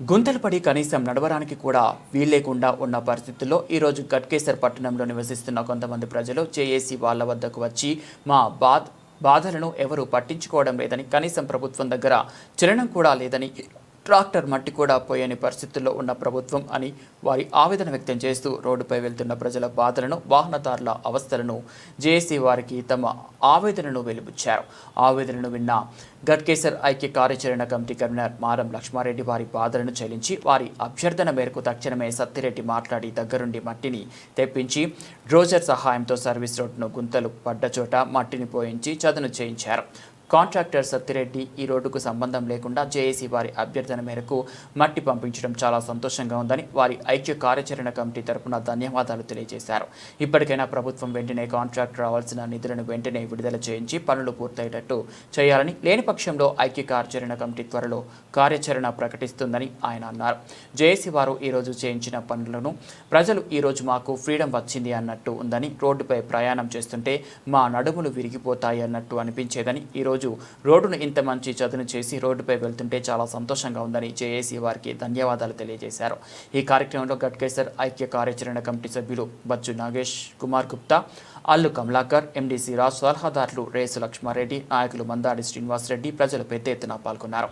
గుంతలు పడి కనీసం నడవడానికి కూడా వీల్లేకుండా ఉన్న పరిస్థితుల్లో ఈరోజు గట్కేసర్ పట్టణంలో నివసిస్తున్న కొంతమంది ప్రజలు జేఏసీ వాళ్ళ వద్దకు వచ్చి మా బాధ బాధలను ఎవరూ పట్టించుకోవడం లేదని కనీసం ప్రభుత్వం దగ్గర చలనం కూడా లేదని ట్రాక్టర్ మట్టి కూడా పోయని పరిస్థితుల్లో ఉన్న ప్రభుత్వం అని వారి ఆవేదన వ్యక్తం చేస్తూ రోడ్డుపై వెళ్తున్న ప్రజల బాధలను వాహనదారుల అవస్థలను జేఏసీ వారికి తమ ఆవేదనను వెలిబుచ్చారు. ఆవేదనను విన్న గట్కేసర్ ఐక్య కార్యాచరణ కమిటీ కన్వీనర్ మారం లక్ష్మారెడ్డి వారి బాధలను చెల్లించి వారి అభ్యర్థన మేరకు తక్షణమే సత్తిరెడ్డి మాట్లాడి దగ్గరుండి మట్టిని తెప్పించి డ్రోజర్ సహాయంతో సర్వీస్ రోడ్డును గుంతలు పడ్డ చోట మట్టిని పోయించి చదును చేయించారు. కాంట్రాక్టర్ సత్తిరెడ్డి ఈ రోడ్డుకు సంబంధం లేకుండా జేఏసీ వారి అభ్యర్థన మేరకు మట్టి పంపించడం చాలా సంతోషంగా ఉందని వారి ఐక్య కార్యాచరణ కమిటీ తరపున ధన్యవాదాలు తెలియజేశారు. ఇప్పటికైనా ప్రభుత్వం వెంటనే కాంట్రాక్ట్ రావాల్సిన నిధులను వెంటనే విడుదల చేయించి పనులు పూర్తయ్యేటట్టు చేయాలని లేని పక్షంలో ఐక్య కార్యాచరణ కమిటీ త్వరలో కార్యాచరణ ప్రకటిస్తుందని ఆయన అన్నారు. జేఏసీ వారు ఈరోజు చేయించిన పనులను ప్రజలు ఈరోజు మాకు ఫ్రీడమ్ వచ్చింది అన్నట్టు ఉందని రోడ్డుపై ప్రయాణం చేస్తుంటే మా నడుములు విరిగిపోతాయి అన్నట్టు అనిపించేదని ఈరోజు రోడ్డును ఇంత మంచి చదును చేసి రోడ్డుపై వెళ్తుంటే చాలా సంతోషంగా ఉందని జేఏసీ వారికి ధన్యవాదాలు తెలియజేశారు. ఈ కార్యక్రమంలో గట్కేసర్ ఐక్య కార్యాచరణ కమిటీ సభ్యులు బచ్చు నాగేష్ కుమార్ గుప్తా అల్లు కమలాకర్ ఎండీసీ రాజ్ సలహాదారులు రేసు లక్ష్మారెడ్డి నాయకులు మందాడి శ్రీనివాసరెడ్డి ప్రజలు పెద్ద ఎత్తున పాల్గొన్నారు.